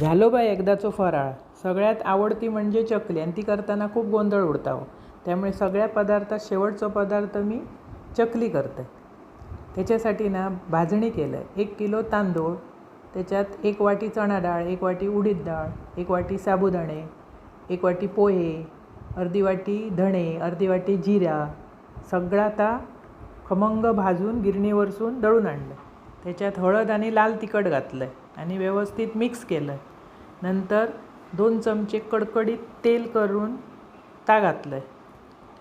झालो बाय एकदाचो फराळ. सगळ्यात आवडती म्हणजे चकली आणि ती करताना खूप गोंधळ उडता हो. त्यामुळे सगळ्या पदार्थात शेवटचा पदार्थ मी चकली करते. त्याच्यासाठी ना भाजणी केलं आहे एक किलो तांदूळ त्याच्यात एक वाटी चणा डाळ एक वाटी उडीद डाळ एक वाटी साबुदाणे एक वाटी पोहे अर्धी वाटी धणे अर्धी वाटी जिरा सगळा आता खमंग भाजून गिरणीवरसून दळून आणलं. त्याच्यात हळद आणि लाल तिखट घातलं आहे आणि व्यवस्थित मिक्स केलं आहे नंतर दोन चमचे कडकडीत तेल करून ता घातलं आहे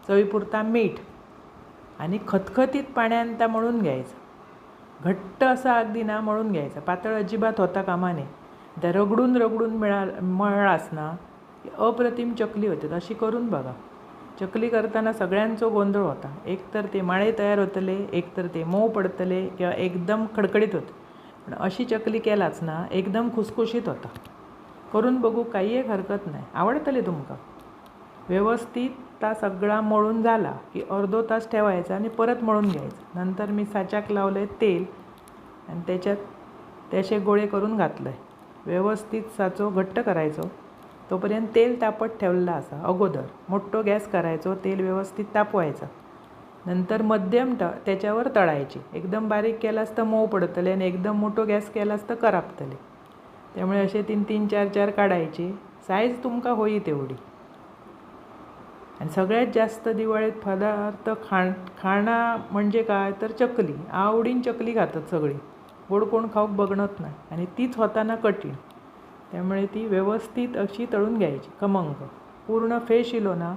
चवीपुरता मीठ आणि खतखतीत पाण्यानं त्या मळून घ्यायचं. घट्ट असा अगदी ना मळून घ्यायचा. पातळ अजिबात होता कामा नये. त्या रगडून रगडून मिळा मळलास ना अप्रतिम चकली होते. अशी करून बघा. चकली करताना सगळ्यांचो गोंधळ होता. एक तर ते माळे तयार होतले एक तर ते मऊ पडतले किंवा एकदम खडखडीत होते. पण अशी चकली केलाच ना एकदम खुसखुशीत होता. करून बघू काही एक हरकत नाही. आवडतले तुमका? व्यवस्थित ता सगळा मळून झाला की अर्धो तास ठेवायचा आणि परत मळून घ्यायचं. नंतर मी साच्याक लावलं आहे तेल आणि त्याच्यात त्याचे गोळे करून घातलं आहे व्यवस्थित साचो घट्ट करायचो. तोपर्यंत तेल तापत ठेवलेलं असा अगोदर. मोठ्ठो गॅस करायचो तेल व्यवस्थित तापवायचं. नंतर मध्यम ट त्याच्यावर तळायची. एकदम बारीक केलास तर मऊ पडतले आणि एकदम मोठो गॅस केलास तर करापतले. त्यामुळे असे तीन तीन चार चार काढायचे. साईज तुमका होई तेवढी. आणि सगळ्यात जास्त दिवाळीत पदार्थ खाण खाणं म्हणजे काय? तर चकली. आवडीन चकली खातात सगळी. गोड कोण खाऊक बघणत नाही. आणि तीच होताना कठीण. त्यामुळे ती व्यवस्थित अशी तळून घ्यायची. कमंग पूर्ण फेस इलो ना.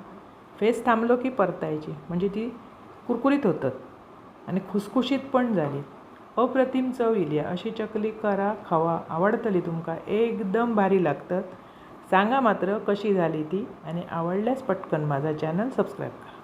फेस थांबलो की परतायची. म्हणजे ती कुरकुरीत होतात आणि खुसखुशीत पण झाली. अप्रतिम चव इली अशी चकली करा खावा आवडतली तुमका. एकदम भारी लागतात सांगा मात्र कशी झाली ती आणि आवडल्यास पटकन माझा चॅनल सबस्क्राईब करा.